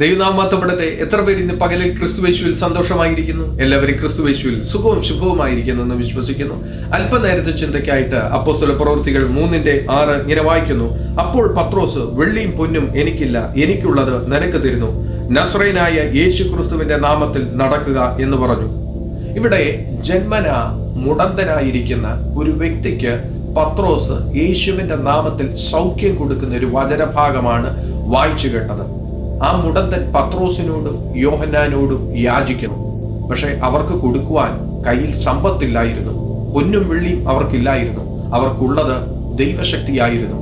ദൈവനാമത്തപ്പെടട്ടെ എത്ര പേര് ഇന്ന് പകലിൽ ക്രിസ്തുവേശുവിൽ സന്തോഷമായിരിക്കുന്നു? എല്ലാവരും ക്രിസ്തുവേശുവിൽ സുഖവും ശുഭവുമായിരിക്കുന്നു എന്ന് വിശ്വസിക്കുന്നു. അല്പനേരത്തെ ചിന്തയ്ക്കായിട്ട് അപ്പോസ്തല പ്രവൃത്തികൾ മൂന്നിന്റെ ആറ് ഇങ്ങനെ വായിക്കുന്നു. അപ്പോൾ പത്രോസ് വെള്ളിയും പൊന്നും എനിക്കില്ല എനിക്കുള്ളത് നിനക്ക് തരുന്നു. നസ്രൈനായ യേശു ക്രിസ്തുവിന്റെ നാമത്തിൽ നടക്കുക എന്ന് പറഞ്ഞു. ഇവിടെ ജന്മന മുടന്തനായിരിക്കുന്ന ഒരു വ്യക്തിക്ക് പത്രോസ് യേശുവിന്റെ നാമത്തിൽ സൗഖ്യം കൊടുക്കുന്ന ഒരു വചനഭാഗമാണ് വായിച്ചു കേട്ടത്. ആ മുടന്തൻ പത്രോസിനോടും യോഹന്നാനോടും യാചിക്കുന്നു. പക്ഷെ അവർക്ക് കൊടുക്കുവാൻ കയ്യിൽ സമ്പത്തില്ലായിരുന്നു. പൊന്നും വെള്ളിയും അവർക്കില്ലായിരുന്നു. അവർക്കുള്ളത് ദൈവശക്തിയായിരുന്നു.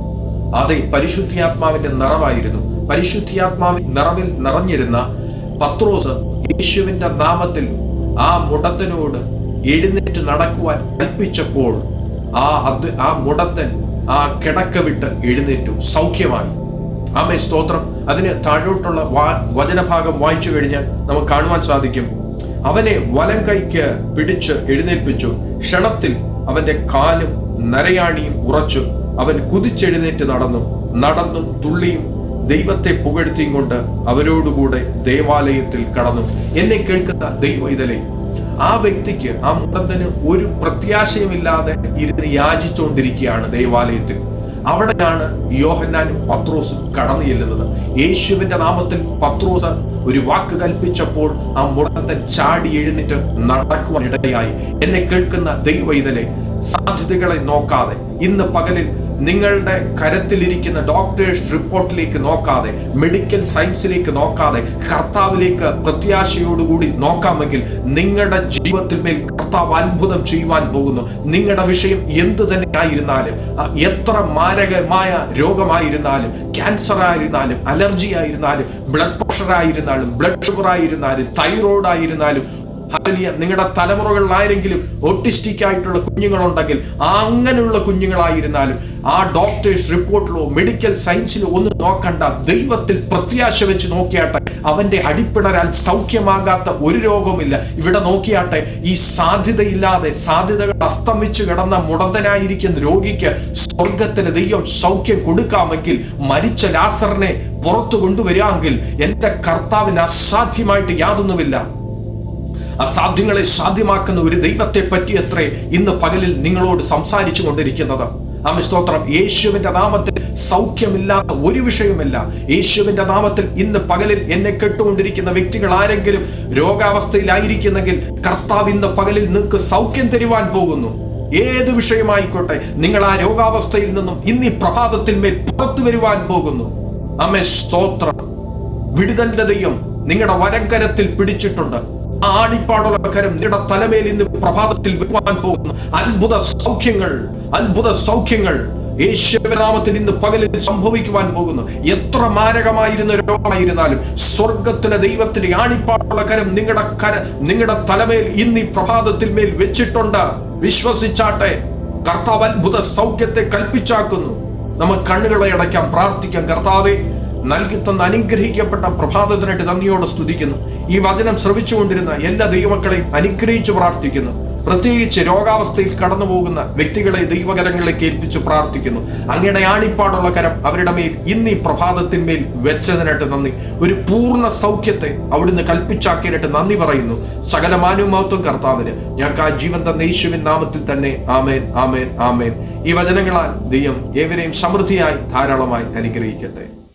അതെ പരിശുദ്ധിയാത്മാവിന്റെ നിറവായിരുന്നു പരിശുദ്ധിയാത്മാവിൻ നിറവിൽ നിറഞ്ഞിരുന്ന പത്രോസ് യേശുവിന്റെ നാമത്തിൽ ആ മുടത്തനോട് എഴുന്നേറ്റ് നടക്കുവാൻ കൽപ്പിച്ചപ്പോൾ ആ അത് ആ മുടത്തൻ ആ കിടക്ക വിട്ട് എഴുന്നേറ്റു. സൗഖ്യമായി. ആമേ സ്തോത്രം. അതിന് താഴോട്ടുള്ള വചനഭാഗം വായിച്ചു കഴിഞ്ഞാൽ നമുക്ക് കാണുവാൻ സാധിക്കും. അവനെ വലം കൈക്ക് പിടിച്ച് എഴുന്നേൽപ്പിച്ചു. ക്ഷണത്തിൽ അവന്റെ കാലും നരയാണിയും ഉറച്ചു. അവൻ കുതിച്ചെഴുന്നേറ്റ് നടന്നു. നടന്നും തുള്ളിയും ദൈവത്തെ പുകഴ്ത്തിയും കൊണ്ട് അവരോടുകൂടെ ദേവാലയത്തിൽ കടന്നു. എന്നെ കേൾക്കുന്ന ദൈവ ഇതലെ ആ വ്യക്തിക്ക് ആ മുടന്തന് ഒരു പ്രത്യാശയുമില്ലാതെ ഇരുന്ന് യാചിച്ചുകൊണ്ടിരിക്കുകയാണ് ദേവാലയത്തിൽ. അവിടെയാണ് യോഹന്നാനും പത്രോസും കടന്നു ചെല്ലുന്നത്. യേശുവിന്റെ നാമത്തിൽ പത്രോസ് ഒരു വാക്ക് കൽപ്പിച്ചപ്പോൾ ആ മുടന്തൻ ചാടി എഴുന്നിട്ട് നടക്കുവാൻ ഇടയായി. എന്നെ കേൾക്കുന്ന ദൈവ ഇതിലെ സാധ്യതകളെ നോക്കാതെ ഇന്ന് പകലിൽ നിങ്ങളുടെ കരത്തിലിരിക്കുന്ന ഡോക്ടേഴ്സ് റിപ്പോർട്ടിലേക്ക് നോക്കാതെ മെഡിക്കൽ സയൻസിലേക്ക് നോക്കാതെ കർത്താവിലേക്ക് പ്രത്യാശയോടുകൂടി നോക്കാമെങ്കിൽ നിങ്ങളുടെ ജീവിതത്തിൽ മേൽ കർത്താവ് അത്ഭുതം ചെയ്യുവാൻ പോകുന്നു. നിങ്ങളുടെ വിഷയം എന്തു തന്നെ ആയിരുന്നാലും എത്ര മാരകമായ രോഗമായിരുന്നാലും ക്യാൻസർ ആയിരുന്നാലും അലർജി ആയിരുന്നാലും ബ്ലഡ് പ്രഷർ ആയിരുന്നാലും ബ്ലഡ് ഷുഗർ ആയിരുന്നാലും തൈറോയ്ഡ് ആയിരുന്നാലും ഹല്ലേലൂയ നിങ്ങളുടെ തലമുറകളിൽ ആരെങ്കിലും ഓട്ടിസ്റ്റിക് ആയിട്ടുള്ള കുഞ്ഞുങ്ങളുണ്ടെങ്കിൽ അങ്ങനെയുള്ള കുഞ്ഞുങ്ങളായിരുന്നാലും ആ ഡോക്ടേഴ്സ് റിപ്പോർട്ടിലോ മെഡിക്കൽ സയൻസിലോ ഒന്നും നോക്കണ്ട. ദൈവത്തിൽ പ്രത്യാശ വെച്ച് നോക്കിയാട്ടെ അവന്റെ അടിപ്പിണരാൽ സൗഖ്യമാകാത്ത ഒരു രോഗമില്ല ഇവിടെ നോക്കിയാട്ടെ ഈ സാധ്യതയില്ലാതെ സാധ്യതകൾ അസ്തമിച്ചു കിടന്ന മുടന്തനായിരിക്കുന്ന രോഗിക്ക് സ്വർഗത്തിന് ദൈവം സൗഖ്യം കൊടുക്കാമെങ്കിൽ മരിച്ച ലാസറിനെ പുറത്തു കൊണ്ടുവരാമെങ്കിൽ എന്റെ കർത്താവിന് അസാധ്യമായിട്ട് യാതൊന്നുമില്ല. അസാധ്യങ്ങളെ സാധ്യമാക്കുന്ന ഒരു ദൈവത്തെ പറ്റി അത്രേ ഇന്ന് പകലിൽ നിങ്ങളോട് സംസാരിച്ചു കൊണ്ടിരിക്കുന്നത്. ആമേ സ്തോത്രം. യേശുവിന്റെ നാമത്തിൽ സൗഖ്യമില്ലാത്ത ഒരു വിഷയമില്ല യേശുവിന്റെ നാമത്തിൽ ഇന്ന് പകലിൽ എന്നെ കെട്ടുകൊണ്ടിരിക്കുന്ന വ്യക്തികൾ ആരെങ്കിലും രോഗാവസ്ഥയിലായിരിക്കുന്നെങ്കിൽ കർത്താവ് ഇന്ന് പകലിൽ നിങ്ങൾക്ക് സൗഖ്യം തരുവാൻ പോകുന്നു. ഏത് വിഷയമായിക്കോട്ടെ നിങ്ങൾ ആ രോഗാവസ്ഥയിൽ നിന്നും ഇന്ന് ഈ പ്രഭാതത്തിൽ മേൽ പുറത്തു വരുവാൻ പോകുന്നു. അമേ സ്തോത്രം. വിടുതലിന്റെ ദൈവം നിങ്ങളുടെ വരങ്കരത്തിൽ പിടിച്ചിട്ടുണ്ട്. ആണിപ്പാടുള്ള നിങ്ങളുടെ തലമേൽ ഇന്ന് പ്രഭാതത്തിൽ വെക്കുവാൻ പോകുന്നു അത്ഭുത സൗഖ്യങ്ങൾ അത്ഭുത സൗഖ്യങ്ങൾ യേശുരാമത്തിൽ ഇന്ന് പകലിൽ സംഭവിക്കുവാൻ പോകുന്നു. എത്ര മാരകമായിരുന്ന രോഗമായിരുന്നാലും സ്വർഗത്തിലെ ദൈവത്തിന്റെ ആണിപ്പാടുള്ള കരം നിങ്ങളുടെ കര നിങ്ങളുടെ തലമേൽ ഇന്ന് ഈ പ്രഭാതത്തിൽ മേൽ വെച്ചിട്ടുണ്ട്. വിശ്വസിച്ചാട്ടെ കർത്താവ് അത്ഭുത സൗഖ്യത്തെ കൽപ്പിച്ചാക്കുന്നു. നമ്മൾ കണ്ണുകളെ അടയ്ക്കാം പ്രാർത്ഥിക്കാം. കർത്താവെ നൽകി തന്ന അനുഗ്രഹിക്കപ്പെട്ട പ്രഭാതത്തിനായിട്ട് നന്ദിയോടെ സ്തുതിക്കുന്നു. ഈ വചനം ശ്രവിച്ചുകൊണ്ടിരുന്ന എല്ലാ ദൈവമക്കളെയും അനുഗ്രഹിച്ചു പ്രാർത്ഥിക്കുന്നു. പ്രത്യേകിച്ച് രോഗാവസ്ഥയിൽ കടന്നു പോകുന്ന വ്യക്തികളെ ദൈവകരങ്ങളെ ഏൽപ്പിച്ചു പ്രാർത്ഥിക്കുന്നു. അങ്ങയുടെ ആണിപ്പാടുള്ള കരം അവരുടെ മേൽ ഇന്ന് ഈ പ്രഭാതത്തിന്മേൽ വെച്ചതിനായിട്ട് നന്ദി. ഒരു പൂർണ സൗഖ്യത്തെ അവിടുന്ന് കൽപ്പിച്ചാക്കിയതിനായിട്ട് നന്ദി പറയുന്നു. സകല മാനുമഹത്വം കർത്താവിന്. ഞങ്ങൾക്ക് ആ ജീവൻ തന്ന യേശുവിൻ നാമത്തിൽ തന്നെ ആമേൻ ആമേൻ ആമേൻ. ഈ വചനങ്ങളാൽ ദൈവം ഏവരെയും സമൃദ്ധിയായി ധാരാളമായി അനുഗ്രഹിക്കട്ടെ.